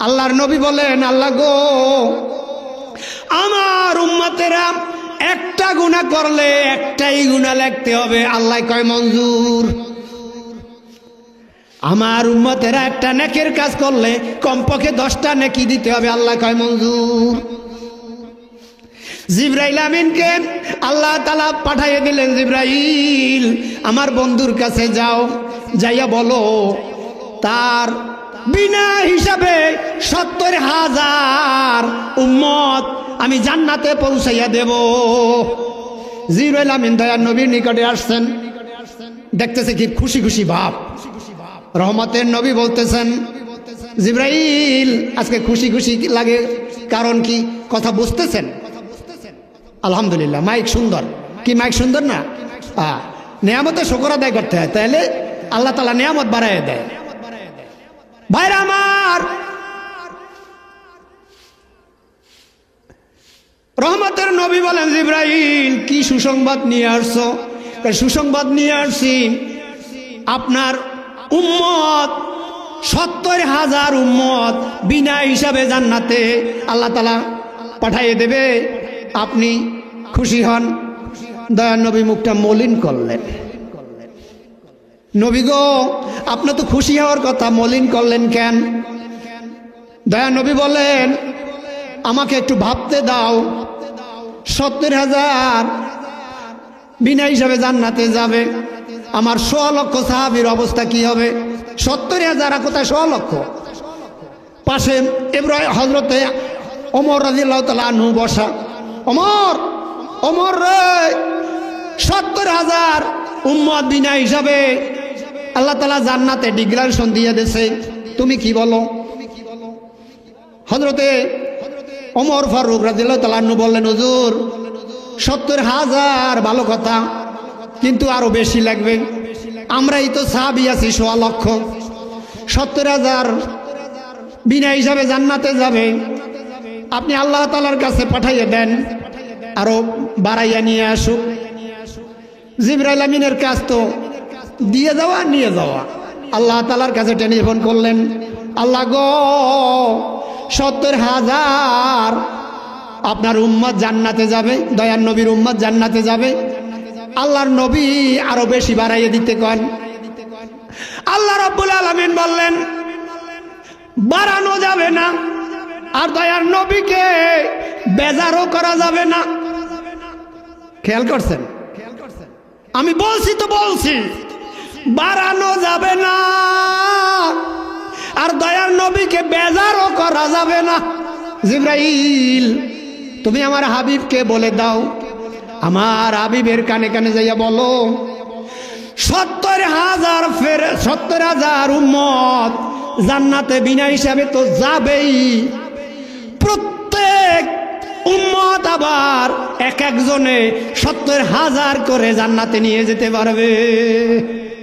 আল্লাহর নবী বলেন, আল্লাহ গো, আমার উম্মতেরা একটা গুণা করলে একটাই গুণা লিখতে হবে। আল্লাহ কয়, মঞ্জুর। আমার উম্মতেরা একটা নেকের কাজ করলে কমপক্ষে দশটা নেকি দিতে হবে। আল্লাহ কয়, মঞ্জুর। জিব্রাইল আমিনকে আল্লাহ তালা পাঠাইয়ে দিলেন, জিব্রাইল, আমার বন্ধুর কাছে যাও, যাইয়া বলো, তার বিনা হিসাবে সত্তর হাজার উম্মত আমি জান্নাতে পৌঁছাইয়া দেব। জিব্রাইল আমিন দয়ার নবীর নিকটে আসছেন। দেখতেছে কি খুশি খুশি ভাব। রহমতের নবী বলতেছেন, জিব্রাইল, আজকে খুশি খুশি লাগে। কারণ কি? কথা বুঝতেছেন? আলহামদুলিল্লাহ, মাইক সুন্দর। কি মাইক সুন্দর না? হ্যাঁ নিয়ামতে শুকর আদায় করতে হয়। তাহলে আল্লাহ তালা নিয়ামত বাড়াই দেয়। ভাইরা আমার। রহমতের নবী বলেন ইব্রাহিম কি সুসংবাদ নিয়ে আসছো? সুসংবাদ নিয়ে আসছি, আপনার উম্মত, সত্তর হাজার উম্মত বিনা হিসাবে জান্নাতে আল্লাহ তালা পাঠাইয়ে দেবে। আপনি খুশি হন। দয়ার নবী মুখটা মলিন করলেন। নবী গো আপনার তো খুশি হওয়ার কথা, মলিন করলেন কেন? দয়া নবী বলেন, আমাকে একটু ভাবতে দাও। সত্তর হাজার বিনা হিসাবে জান্নাতে যাবে। আমার ছ লক্ষ সাহাবির অবস্থা কি হবে? সত্তর হাজার কোথায় ছ লক্ষ? পাশে এব্রাহিম হজরতে অমর রাজিল্লাহ তালা বসা। অমর অমর রে, সত্তর হাজার উম্মত বিনা হিসাবে আল্লাহ তালা জান্নাতে ডিগ্রারেশন দিয়ে দেছে তুমি কি বলো? হজরতে অমর ফারুক রাজিল্লাহ তালান্নু বললেন, হুজুর, সত্তর হাজার ভালো কথা, কিন্তু আরও বেশি লাগবে। আমরাই তো সাহাবি আছি, সোয়া লক্ষ। সত্তর হাজার বিনা হিসাবে জান্নাতে যাবে। আপনি আল্লাহ তালার কাছে পাঠাইয়ে দেন, আরও বাড়াইয়া নিয়ে আসুক। জিব্রাইল আমিনের কাজ তো দিয়ে যাওয়া, নিয়ে যাওয়া। আল্লাহ তালার কাছে টেলিফোন করলেন, আল্লাহ গো, সত্তর হাজার আপনার উম্মত জান্নাতে যাবে, দয়ার নবীর উম্মত জান্নাতে যাবে। আল্লাহর নবী আরও বেশি বাড়াইয়ে দিতে কন। আল্লাহ রব্বুল আলমিন বললেন, বাড়ানো যাবে না, আর দয়ার নবীকে বেজারও করা যাবে না। খেয়াল করছেন? আমি বলছি তো বলছি। বাড়ানো যাবে না। আর দয়ার নবীকে বেজারও করা যাবে না। জিব্রাইল, তুমি আমার হাবিবকে বলে দাও। আমার হাবিবের কানে কানে যাইয়া বলো, সত্তর হাজার ফের, সত্তর হাজার উম্মত জান্নাতে বিনা হিসাবে তো যাবেই। প্রত্যেক উম্মত আবার এক একজনে সত্তর হাজার করে জান্নাতে নিয়ে যেতে পারবে।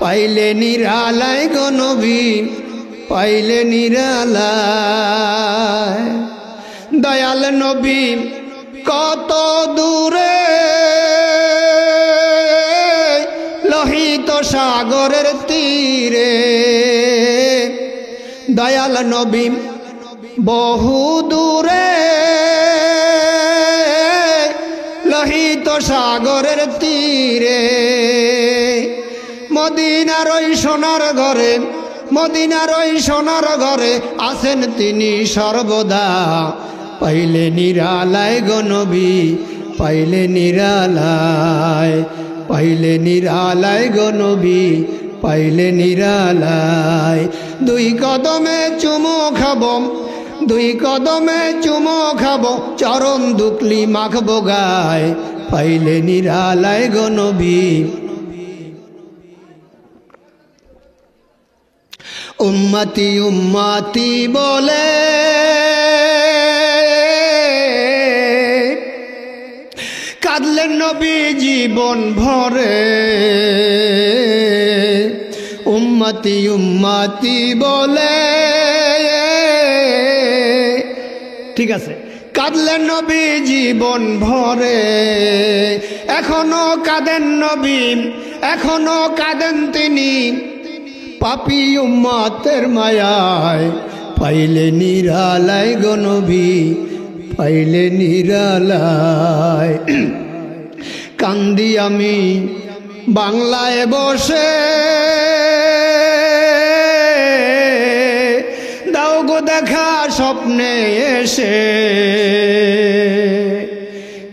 পাইলে নিরালায় গনবী পাইলে নিরালায়। দয়াল নবী, কত দূরে লোহিত সাগরের তীরে। দয়াল নবী, বহু দূরে লোহিত সাগরের তীরে। মদিনার ওই সোনার ঘরে, মদিনার ওই সোনার ঘরে আছেন তিনি সর্বদা। পাইলে নিরালায় গনবী পাইলে নিরালায় পাইলে নিরালায় গনবী পাইলে নিরালায়। দুই কদমে চুমো খাব, দুই কদমে চুমো খাব, চরণ দুকলি মাখবো গায়, পাইলে নিরালায় গনবী উম্মতি উম্মতি বলে। কাঁদলেন নবী জীবন ভরে। উম্মতি উম্মতি বলে। ঠিক আছে। কাঁদলেন নবী জীবন ভরে। এখনও কাঁদেন নবী, এখনও কাঁদেন তিনি। পাপি উম্মতের মায়ায়, পাইলে নিরালায় গনবী পাইলে নিরালায়। কান্দি আমি বাংলায় বসে। দাও গো দেখা স্বপ্নে এসে।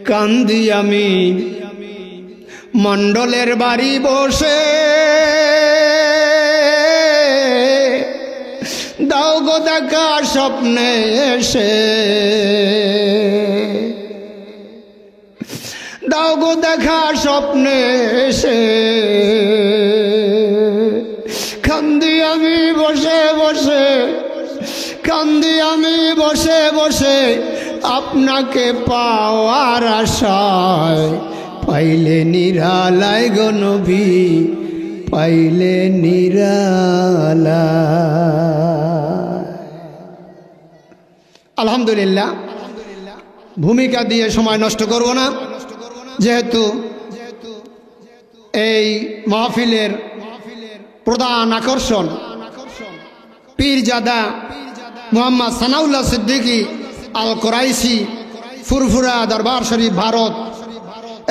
কান্দি আমি মণ্ডলের বাড়ি বসে। দাও গো দেখা স্বপ্নে এসে। দাও গো দেখা স্বপ্নে এসে। কান্দি আমি বসে বসে, কান্দি আমি বসে বসে, আপনাকে পাওয়ার আশায় পাইলে নিরালায় গনবী পাইলে নিরালা আলহামদুলিল্লাহ। ভূমিকা দিয়ে সময় নষ্ট করব না। যেহেতু এই মাহফিলের প্রধান আকর্ষণ পীরজাদা মোহাম্মদ সানাউল্লাহ সিদ্দিকী আল কোরাইশি ফুরফুরা দরবার শরীফ ভারত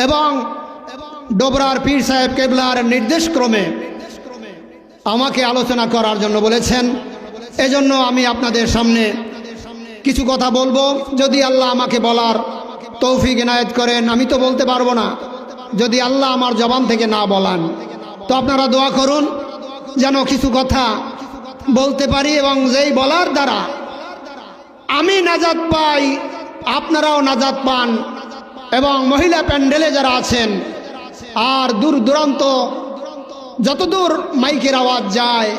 এবং ডোবরার পীর সাহেব কেবলার নির্দেশক্রমে আমাকে আলোচনা করার জন্য বলেছেন। এজন্য আমি আপনাদের সামনে কিছু কথা বলব। যদি আল্লাহ আমাকে বলার তৌফিক এনায়েত করেন, আমি তো বলতে পারব না। যদি আল্লাহ আমার জবান থেকে না বলান, তো আপনারা দোয়া করুন, যেন কিছু কথা বলতে পারি এবং যেই বলার দ্বারা আমি নাজাত পাই, আপনারাও নাজাত পান এবং মহিলা প্যান্ডেলে যারা আছেন, আর দূর দূরান্ত, যতদূর মাইকের আওয়াজ যায়,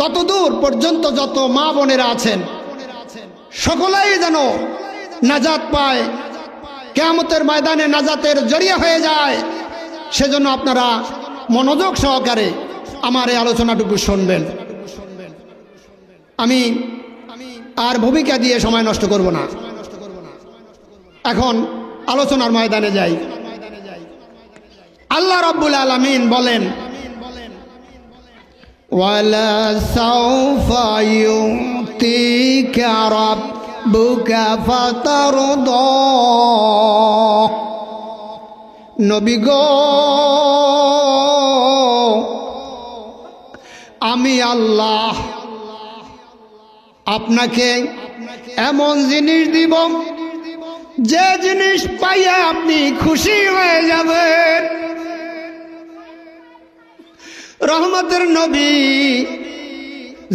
ততদূর পর্যন্ত যত মা বোনেরা আছেন সকলেই যেন নাজাত পায়। কেয়ামতের ময়দানে নাজাতের জড়িয়ে হয়ে যায়। সেজন্য আপনারা মনোযোগ সহকারে আমার এই আলোচনাটুকু শুনবেন। আমি আর ভূমিকা দিয়ে সময় নষ্ট করব না। এখন আলোচনার ময়দানে যাই। আল্লাহ রব্বুল আলমিন বলেন, ওয়ালা সাউফা ইউতিকা রাব্বুকা ফাতারদা নবী গো, আমি আল্লাহ আপনাকে এমন জিনিস দিব, যে জিনিস পাইয়া আপনি খুশি হয়ে যাবেন। রহমতের নবী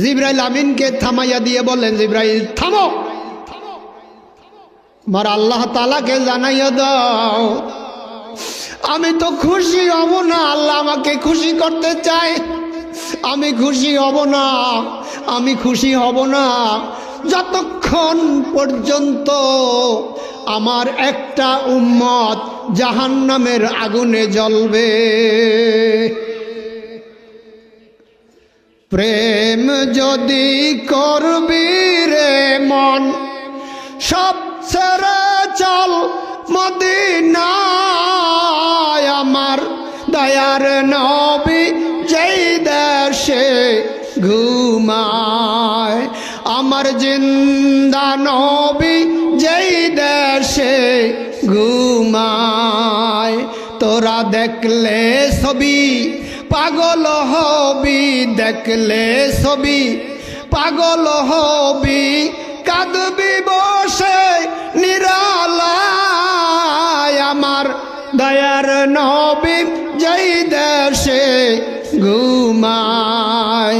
জিব্রাইল আমিনকে থামাইয়া দিয়ে বললেন, জিব্রাইল, থামো। আমার আল্লাহ তালাকে জানাইয়া দাও। আমি তো খুশি হব না, আল্লাহ আমাকে খুশি করতে চায়। আমি খুশি হব না, আমি খুশি হব না। যতক্ষণ পর্যন্ত আমার একটা উম্মত জাহান্নামের আগুনে জ্বলবে। প্রেম যদি করবি রে মন, সব ছেড়ে চল মদিনায়। আমার দয়ার নবী যেই দেশে ঘুমায়, আমার জিন্দা নবী যেই দেশে ঘুমায়। তোরা দেখলে ছবি পাগল হবি, দেখলে ছবি। পাগল হবি, কাঁদবি বসে নিরালায়। আমার দয়ার নবী যেই দেশে ঘুমায়,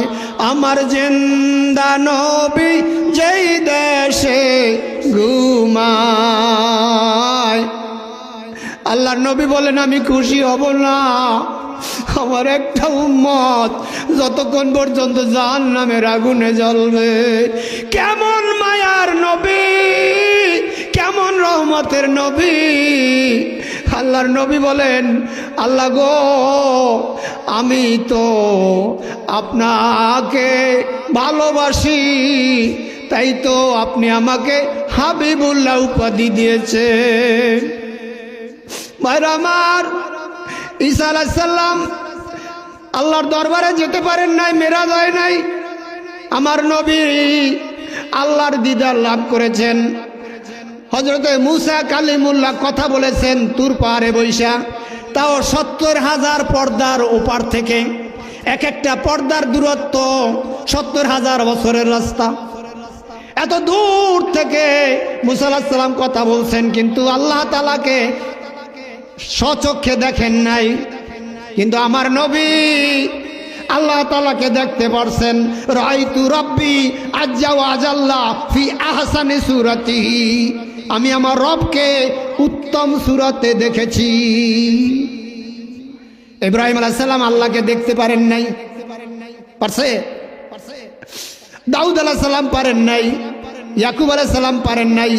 আমার জিন্দা নবী যেই দেশে ঘুমায়। আল্লাহর নবী বলেন, আমি খুশি হব না। আমার একটা উম্মত, যতক্ষণ পর্যন্ত জান নামের আগুনে জ্বলবে। কেমন মায়ার নবী, কেমন রহমতের নবী। আল্লাহর নবী বলেন, আল্লাহ গো, আমি তো আপনাকে ভালোবাসি, তাই তো আপনি আমাকে হাবিবুল্লাহ উপাধি দিয়েছেন। ভাইরা আমার ঈসা আলাইসাল্লাম আল্লাহর দরবারে যেতে পারেন নাই মেরা যায় নাই। আমার নবী আল্লাহর দিদার লাভ করেছেন। হজরতে মুসা কালিমুল্লাহ কথা বলেছেন, তুর পাহাড়ে বৈশা। তাও সত্তর হাজার পর্দার ওপার থেকে। এক একটা পর্দার দূরত্ব সত্তর হাজার বছরের রাস্তা। এত দূর থেকে মুসাল্লাম কথা বলছেন, কিন্তু আল্লাহ তালাকে স্বচক্ষে দেখেন নাই। কিন্তু আমার নবী আল্লাহ তালাকে দেখতে পারছেন। রাইতু রব্বি আজ্জাও আজাল্লাহ ফি আহসানি সুরতি। আমি আমার রবকে উত্তম সুরতে দেখেছি। ইব্রাহিম আলাইসাল্লাম আল্লাহকে দেখতে পারেন নাই। পারছে? দাউদ আলাহ সাল্লাম পারেন নাই। ইয়াকুব আলাহ সাল্লাম পারেন নাই।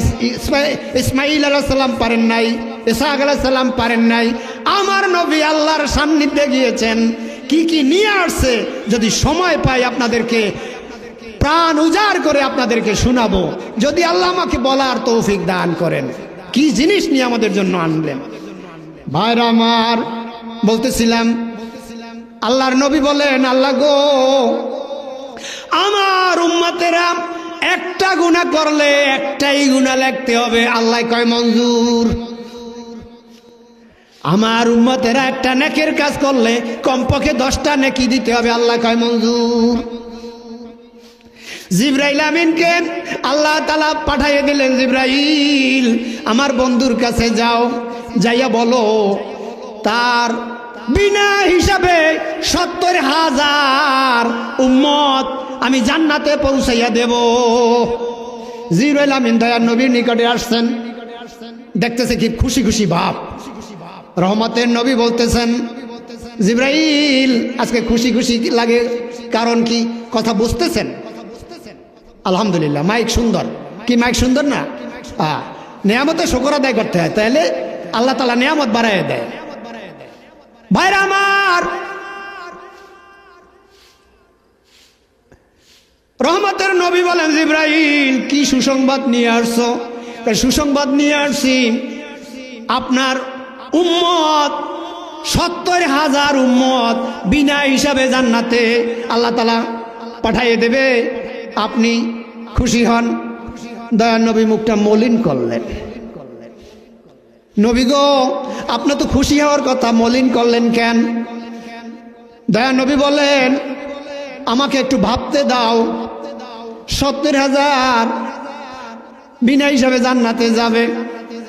ইসমাইল আলাহ সাল্লাম পারেন নাই। ইসাক আলাহ পারেন নাই। আমার নবী আল্লাহর সান্নিধ্যে গিয়েছেন। কি কি নিয়ে আসছে? যদি সময় পাই আপনাদেরকে প্রাণ উজাড় করে আপনাদেরকে শোনাবো। যদি আল্লাহ আমাকে বলার তৌফিক দান করেন। কি জিনিস নিয়ে আমাদের জন্য আনলেন? ভাইরা আমার, বলতেছিলাম, আল্লাহর নবী বলেন, আল্লাহ গো, আমার উম্মতেরা একটা গুণা করলে একটাই গুণা লিখতে হবে। আল্লাহ কয়, মঞ্জুর। আমার উম্মতেরা একটা নেকের কাজ করলে কমপক্ষে দশটা নেকি দিতে হবে, আল্লাহ কয় মঞ্জুর। জিব্রাইল আমিনকে আল্লাহ তালা পাঠাইয়ে দিলেন, জিব্রাইল, আমার বন্ধুর কাছে যাও, যাইয়া বলো, তার বিনা হিসাবে সত্তর হাজার উম্মত আমি জান্নাতে পৌঁছাইয়া দেব। জিব্রাইল আমিন দয়ার নবীর নিকটে আসছেন, দেখতেছে কি খুশি খুশি ভাব রহমতের নবী বলতেছেন, জিব্রাইল, আজকে খুশি খুশি লাগে, কারণ কি? কথা বুঝতেছেন? আলহামদুলিল্লাহ, মাইক সুন্দর। কি মাইক সুন্দর না? হ্যাঁ নিয়ামতে শকর আদায় করতে হয়। তাহলে আল্লাহ তালা নিয়ামত বাড়াই দেয়। ভাইরা আমার, রহমতের নবী বলেন, জিব্রাইল, কি সুসংবাদ নিয়ে আসছো? সুসংবাদ নিয়ে আসছি। আপনার উম্মত, সত্তর হাজার উম্মত বিনা হিসাবে জান্নাতে আল্লাহ তালা পাঠাইয়ে দেবে। আপনি খুশি হন? দয়া নবী মুখটা মলিন করলেন। নবী গো, আপনি তো খুশি হওয়ার কথা, মলিন করলেন কেন? দয়া নবী বলেন আমাকে একটু ভাবতে দাও। সত্তর হাজার বিনা হিসাবে জান্নাতে যাবে।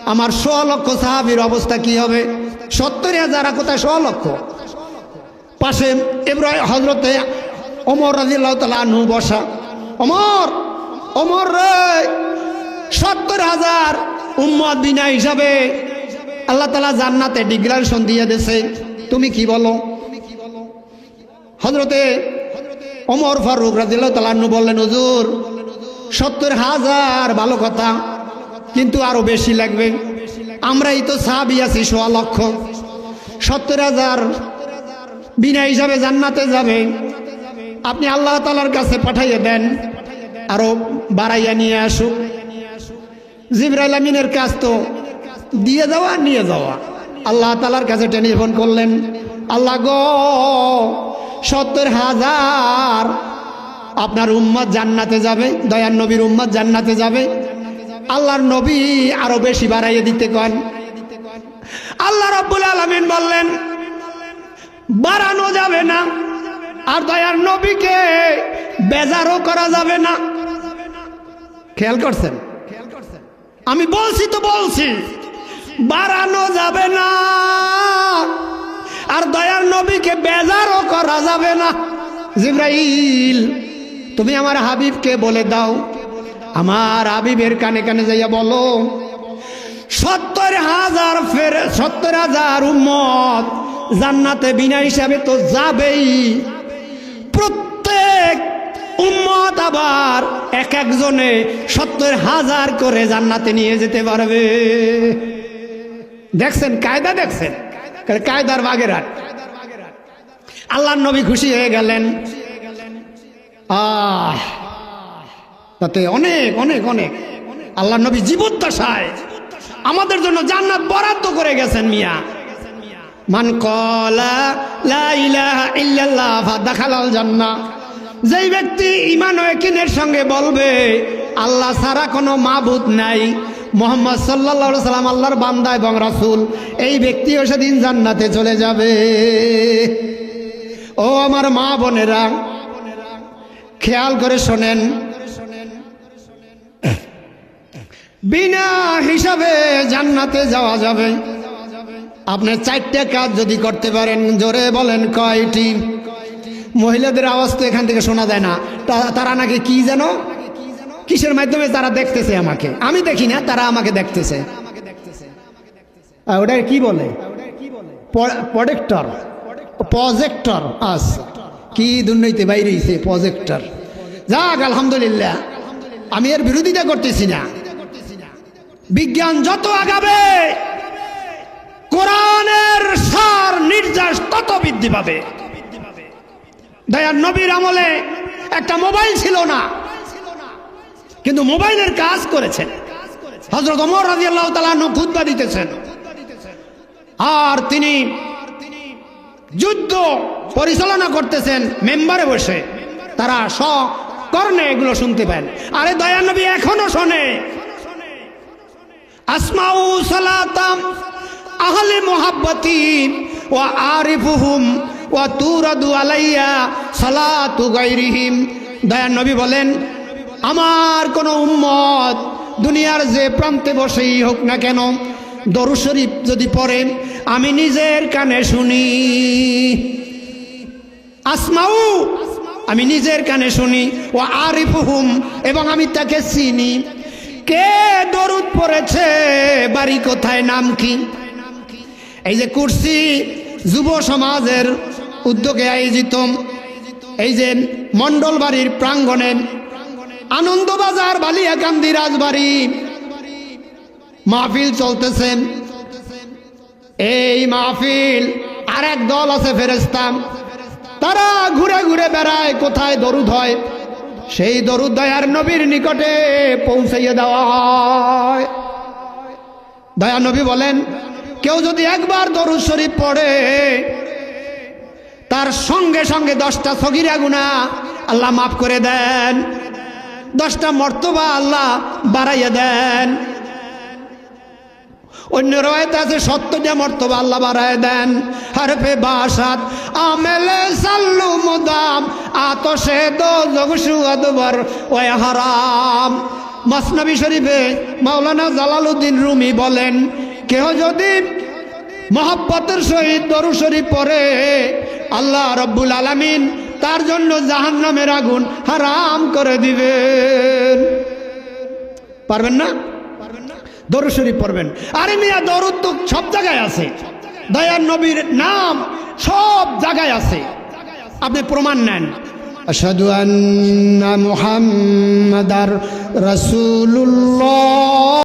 আমার ছ লক্ষ সাহাবির অবস্থা কি হবে? সত্তর হাজার কোথায় ছ লক্ষ? পাশে এব্রাহিম হজরতে অমর রাজিল্লাহ তালা আনহু বসা। অমর অমর রে! সত্তর হাজার উম্মত বিনা হিসাবে আল্লাহ তালা জান্নাতে ডিগ্রারেশন দিয়ে দেছে তুমি কি বলো? হজরতে অমর ফারুক রাজিল্লাহ তালান্নু বললেন, হুজুর, সত্তর হাজার ভালো কথা। কিন্তু আরও বেশি লাগবে। আমরাই তো সাহাবি আছি সোয়া লক্ষ। সত্তর হাজার বিনা হিসাবে জান্নাতে যাবে। আপনি আল্লাহ তালার কাছে পাঠাইয়ে দেন, আরও বাড়াইয়া নিয়ে আসুক। জিবরাইল আমিনের কাজ তো দিয়ে যাওয়া, নিয়ে যাওয়া। আল্লাহ তালার কাছে টেলিফোন করলেন, আল্লাহ গো, সত্তর হাজার আপনার উম্মত জান্নাতে যাবে, দয়ার নবীর উম্মত জান্নাতে যাবে। আল্লাহর নবী আরও বেশি বাড়াইয়ে দিতে কন। আল্লাহ রব্বুল আলমিন বললেন, বাড়ানো যাবে না, আর দয়ার নবীকে বেজারও করা যাবে না। খেয়াল করছেন? আমি বলছি তো বলছি, বাড়ানো যাবে না, আর দয়ার নবীকে বেজারও করা যাবে না। জিব্রাইল, তুমি আমার হাবিবকে বলে দাও আমার হাবিবের কানে কানে যাইয়া বলো, সত্তর হাজার ফের, সত্তর হাজার উম্মত জান্নাতে বিনা হিসাবে তো যাবেই। প্রত্যেক উম্মত আবার এক একজনে সত্তর হাজার করে জান্নাতে নিয়ে যেতে পারবে। দেখছেন? কায়দা দেখছেন? কায়দার বাগেরহাট। আল্লাহ নবী খুশি হয়ে গেলেন। আহ! তাতে অনেক অনেক অনেক। আল্লাহ নবী জীবদ্দশায় আমাদের জন্য জান্নাত বরাদ্দ করে গেছেন মিয়া। মান কলা লা ইলাহা ইল্লাল্লাহ ফাদাখালাল জান্নাহ। যেই ব্যক্তি ইমান ও সঙ্গে বলবে, আল্লাহ ছাড়া কোনো মাবুদ নাই। মোহাম্মদ সাল্লাল্লাহু সাল্লাম আল্লাহর বান্দা এবং রাসূল। এই ব্যক্তিও সেদিন জান্নাতে চলে যাবে। ও আমার মা বোনেরা, খেয়াল করে শোনেন বিনা হিসাবে জান্নাতে যাওয়া যাবে। আপনি চারটে কাজ যদি করতে পারেন, জোরে বলেন কয়টি? মহিলাদের আওয়াজ তো এখান থেকে শোনা যায় না। তারা নাকি কি যেন? কিসের মাধ্যমে তারা দেখতেছে আমাকে? আমি দেখি না, তারা আমাকে দেখতেছে। ওটা কি বলে? প্রজেক্টর। প্রজেক্টর আচ্ছা কি দুর্নীতি বাইরে হইছে, প্রজেক্টর। যাক, আলহামদুলিল্লাহ। আমি এর বিরোধিতা করতেছি না। বিজ্ঞান যত আগাবে, কোরআনের সার নির্যাস তত বৃদ্ধি পাবে। দয়ার নবীর আমলে একটা মোবাইল ছিল না, কিন্তু মোবাইলের কাজ করেছেন। হজরত অমর রাজি আল্লাহ তালা খুদ্া দিতেছেন। আর তিনি যুদ্ধ পরিচালনা করতেছেন, মেম্বারে বসে। তারা স কর্ণে এগুলো শুনতে পান। আরে দয়ার নবী এখনও শোনে। আসমাউ সালাতাম আহলে মোহাব্বতি ও আরিফুহুম ও তুরাদু আলাইয়া সালাতু গাইরিহিম। দয়ার নবী বলেন, আমার কোনো উম্মত দুনিয়ার যে প্রান্তে বসেই হোক না কেন, দরু শরীফ যদি পড়ে, আমি নিজের কানে শুনি। আসমাউ, আমি নিজের কানে শুনি। ও আরিফুহুম, এবং আমি তাকে চিনি। কে দরুদ পড়েছে? বাড়ি কোথায়, নাম কি? এই যে কুর্সি যুব সমাজের উদ্যোগে আয়োজিত, এই যে মন্ডল বাড়ির প্রাঙ্গণে আনন্দবাজার, বালিয়াকান্দি রাজবাড়ি মাহফিল চলতেছে। এই মাহফিল আর দল আছে ফেরেস্তাম তারা ঘুরে ঘুরে বেড়ায়, কোথায় দরুদ হয়? সেই দরুদ দয়ার নবীর নিকটে পৌঁছাইয়ে দেওয়া হয় দয়া নবী বলেন, কেউ যদি একবার দরুদ শরীফ পড়ে, তার সঙ্গে সঙ্গে দশটা সগিরা গুণা আল্লাহ মাফ করে দেন, দশটা মর্তবা আল্লাহ বাড়াইয়া দেন। অন্য রয়েত আছে সত্য সত্যটা মর্তবা আল্লাহ বাড়ায় দেন। হরফে বাসাত, আমেলে সাল্লু মুদাম আতসে দো জগসু আদবর ওয়া হারাম। মাসনবী শরীফে মাওলানা জালালউদ্দিন রুমি বলেন, কেহ যদি মহব্বতের সহিত দরু শরীফ পড়ে, আল্লাহ রব্বুল আলামিন তার জন্য জাহান্নামের আগুন হারাম করে দিবেন। পারবেন না? দরুদ শরীফ পড়বেন। আরে মিয়া, দরুদ তো সব জায়গায় আছে। দয়ার নবীর নাম সব জায়গায় আছে। আপনি প্রমাণ নেন। أشهد أن محمد মুহাম্মাদার রাসূলুল্লাহ।